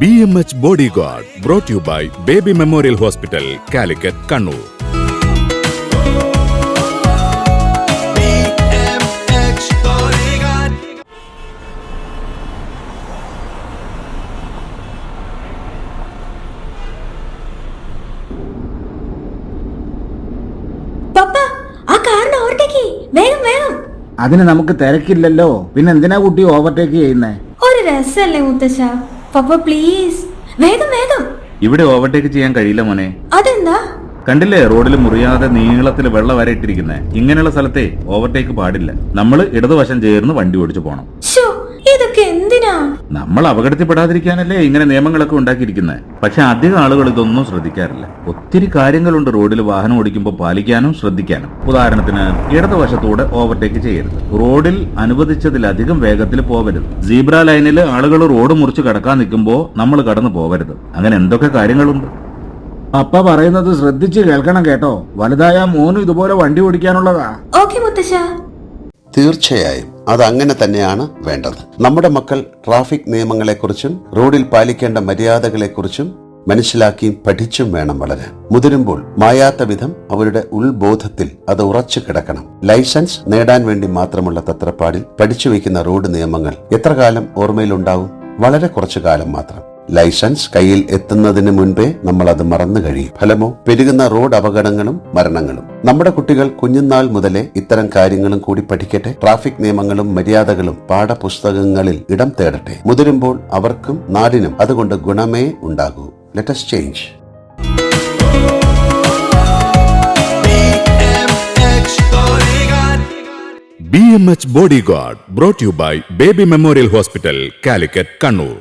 B M H bodyguard brought you by Baby Memorial Hospital Calicut Kannur അതിന് നമുക്ക് തിരക്കില്ലല്ലോ. പിന്നെ എന്തിനാ കുട്ടി ഓവർടേക്ക് ചെയ്യുന്നേ? ഒരു രസല്ലേ മുത്തശ്ശ? പപ്പ പ്ലീസ് വേഗം വേഗം. ഇവിടെ ഓവർടേക്ക് ചെയ്യാൻ കഴിയില്ല മോനെ. അതെന്താ? കണ്ടില്ലേ റോഡിൽ മുറിയാതെ നീളത്തിൽ വെള്ളം വരെ ഇട്ടിരിക്കുന്നേ. ഇങ്ങനെയുള്ള സ്ഥലത്തെ ഓവർടേക്ക് പാടില്ല. നമ്മൾ ഇടതുവശം ചേർന്ന് വണ്ടി ഓടിച്ചു പോണം. നമ്മൾ അപകടത്തിൽപ്പെടാതിരിക്കാനല്ലേ ഇങ്ങനെ നിയമങ്ങളൊക്കെ ഉണ്ടാക്കിയിരിക്കുന്നത് പക്ഷെ അധികം ആളുകൾ ഇതൊന്നും ശ്രദ്ധിക്കാറില്ല. ഒത്തിരി കാര്യങ്ങളുണ്ട് റോഡിൽ വാഹനം ഓടിക്കുമ്പോൾ പാലിക്കാനും ശ്രദ്ധിക്കാനും. ഉദാഹരണത്തിന് ഇടതുവശത്തൂടെ ഓവർടേക്ക് ചെയ്യരുത്. റോഡിൽ അനുവദിച്ചതിലധികം വേഗത്തിൽ പോകരുത് സീബ്ര ലൈനിൽ ആളുകൾ റോഡ് മുറിച്ച് കടക്കാൻ നിൽക്കുമ്പോൾ നമ്മൾ കടന്നു പോകരുത്. അങ്ങനെ എന്തൊക്കെ കാര്യങ്ങളുണ്ട്? അപ്പ പറയുന്നത് ശ്രദ്ധിച്ച് കേൾക്കണം കേട്ടോ. വലുതായ മോനും ഇതുപോലെ വണ്ടി ഓടിക്കാനുള്ളതാ. ഓക്കെ മുത്തശ്ശ. തീർച്ചയായും. അത് അങ്ങനെ തന്നെയാണ് വേണ്ടത്. നമ്മുടെ മക്കൾ ട്രാഫിക് നിയമങ്ങളെക്കുറിച്ചും റോഡിൽ പാലിക്കേണ്ട മര്യാദകളെക്കുറിച്ചും മനസ്സിലാക്കിയും പഠിച്ചും വേണം വളരാൻ. മുതിരുമ്പോൾ മായാത്ത വിധം അവരുടെ ഉൾബോധത്തിൽ അത് ഉറച്ചു കിടക്കണം. ലൈസൻസ് നേടാൻ വേണ്ടി മാത്രമുള്ള തത്രപ്പാടിൽ പഠിച്ചു വയ്ക്കുന്ന റോഡ് നിയമങ്ങൾ എത്ര കാലം ഓർമ്മയിലുണ്ടാവും? വളരെ കുറച്ചു കാലം മാത്രം. ലൈസൻസ് കയ്യിൽ എത്തുന്നതിന് മുൻപേ നമ്മൾ അത് മറന്നു കഴിയും. ഫലമോ? പെരുകുന്ന റോഡ് അപകടങ്ങളും മരണങ്ങളും. നമ്മുടെ കുട്ടികൾ കുഞ്ഞുനാൾ മുതലേ ഇത്തരം കാര്യങ്ങളും കൂടി പഠിക്കട്ടെ. ട്രാഫിക് നിയമങ്ങളും മര്യാദകളും പാഠപുസ്തകങ്ങളിൽ ഇടം തേടട്ടെ. മുതിരുമ്പോൾ അവർക്കും നാടിനും അതുകൊണ്ട് ഗുണമേ ഉണ്ടാകൂ. Let's change. B M H bodyguard brought you by Baby Memorial Hospital Calicut Kannur